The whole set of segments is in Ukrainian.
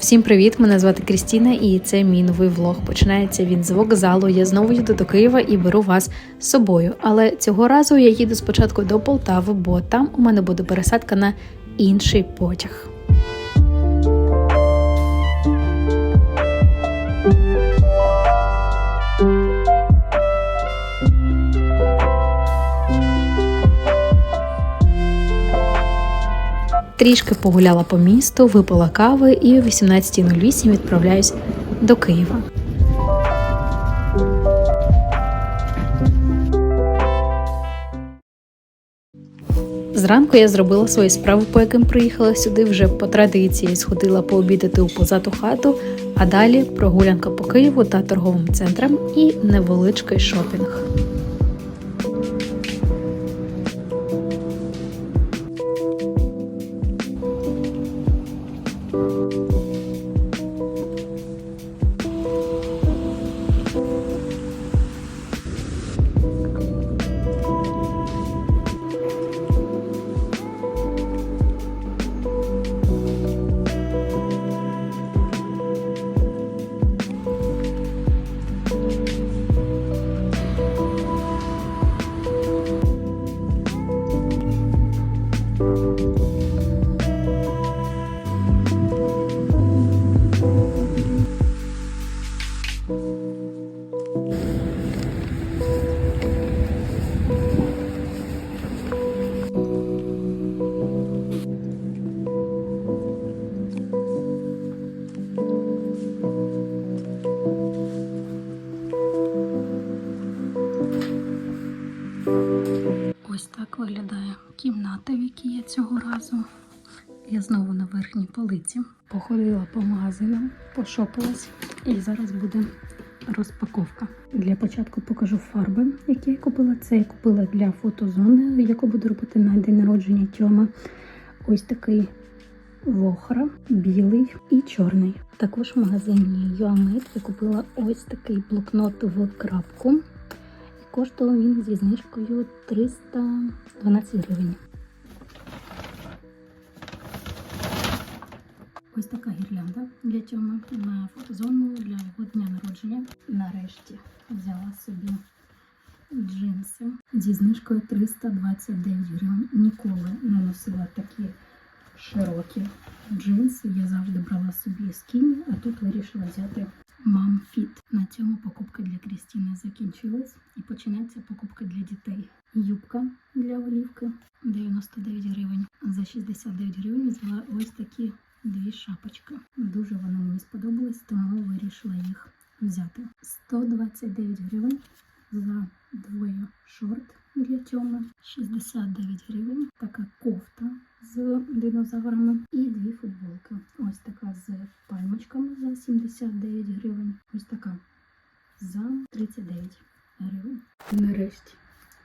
Всім привіт! Мене звати Крістіна, і це мій новий влог. Починається він з вокзалу. Я знову їду до Києва і беру вас з собою. Але цього разу я їду спочатку до Полтави, бо там у мене буде пересадка на інший потяг. Трішки погуляла по місту, випила кави і о 18.08 відправляюсь до Києва. Зранку я зробила свої справи, по яким приїхала сюди. Вже по традиції сходила пообідати у позату хату, а далі прогулянка по Києву та торговим центрам і невеличкий шопінг. Виглядає кімната, в якій я цього разу. Я знову на верхній полиці. Походила по магазинам, пошопилась, і зараз буде розпаковка. Для початку покажу фарби, які я купила. Це я купила для фотозони, яку буду робити на день народження Тьома. Ось такий вохра, білий і чорний. Також в магазині Юамет я купила ось такий блокнот в крапку. Коштував він зі знижкою 312 гривень. Ось така гірлянда для Тьоми на фотозону для його дня народження. Нарешті взяла собі джинси зі знижкою 329 гривень. Ніколи не носила такі широкі джинси. Я завжди брала собі скіні, а тут вирішила взяти Fit. На цьому покупки для Крістіни закінчились і починається покупка для дітей. Юбка для олівки 99 гривень. За 69 гривень взяла ось такі дві шапочки. Дуже вони мені сподобались, тому вирішила їх взяти. 129 гривень за двоє шорт для Тьоми, 69 гривень. Така кофта з динозаврами і дві футболки. Ось така з пальмочками за 79 гривень. Ось така за 39 гривень. Нарешті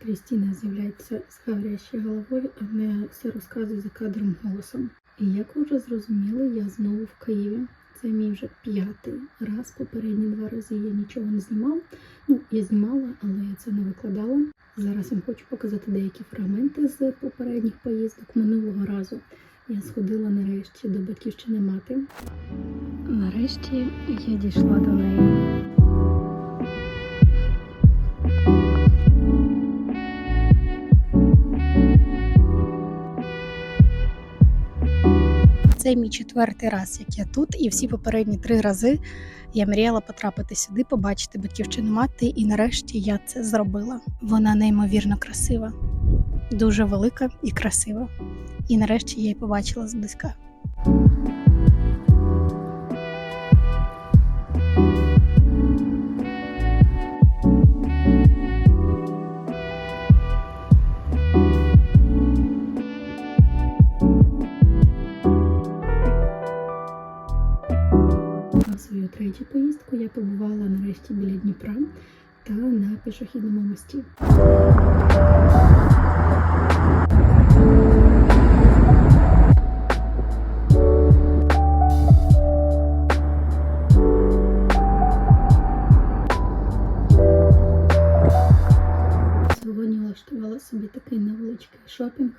Крістіна з'являється з говорящою головою, а не все розказує за кадром голосом. І як ви вже зрозуміли, я знову в Києві. Це мій вже п'ятий раз. Попередні два рази я нічого не знімав. Ну, я знімала, але я це не викладала. Зараз вам хочу показати деякі фрагменти з попередніх поїздок. Минулого разу я сходила нарешті до батьківщини мати. Нарешті я дійшла до неї. Це мій четвертий раз, як я тут, і всі попередні три рази я мріяла потрапити сюди, побачити батьківщину мати, і нарешті я це зробила. Вона неймовірно красива, дуже велика і красива. І нарешті я її побачила зблизька. Я побувала нарешті біля Дніпра та на пішохідному мості. Сьогодні влаштувала собі такий невеличкий шопінг.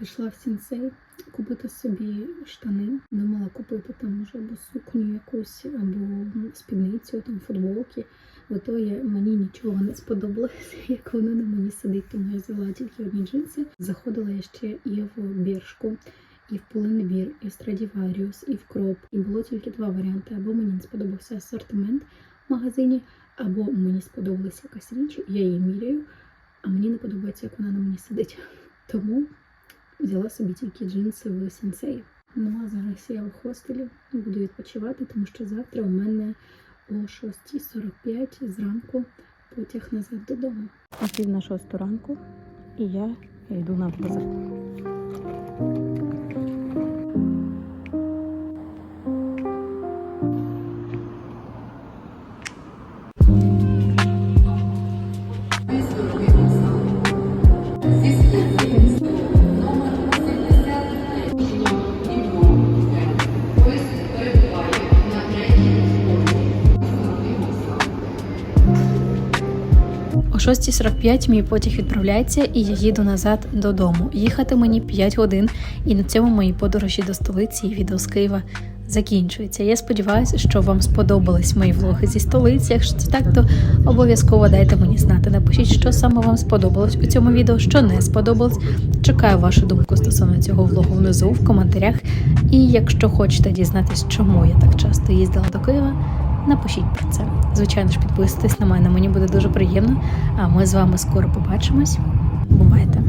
Пішла в сінсей купити собі штани. Думала купити там може або сукню якусь, або ну, спідницю, там футболки. В ітогі мені нічого не сподобалося, як воно на мені сидить, тому я взяла тільки одні джинси. Заходила я ще і в біршку, і в Pull&Bear, і в Stradivarius, і в Кроп. І було тільки два варіанти. Або мені не сподобався асортимент в магазині, або мені сподобалася якась річ, я її міряю, а мені не подобається, як вона на мені сидить. Тому взяла собі тільки джинси в сенсеї. Ну а зараз я в хостелі буду відпочивати, тому що завтра у мене о 6.45 зранку потяг назад додому. Пів на шосту ранку, і я йду на базар. 6.45 мій потяг відправляється, і я їду назад додому. Їхати мені 5 годин, і на цьому мої подорожі до столиці і відео з Києва закінчується. Я сподіваюся, що вам сподобались мої влоги зі столиці. Якщо це так, то обов'язково дайте мені знати. Напишіть, що саме вам сподобалось у цьому відео, що не сподобалось. Чекаю вашу думку стосовно цього влогу внизу в коментарях. І якщо хочете дізнатись, чому я так часто їздила до Києва. Напишіть про це. Звичайно ж, підписуйтесь на мене, мені буде дуже приємно. А ми з вами скоро побачимось. Бувайте!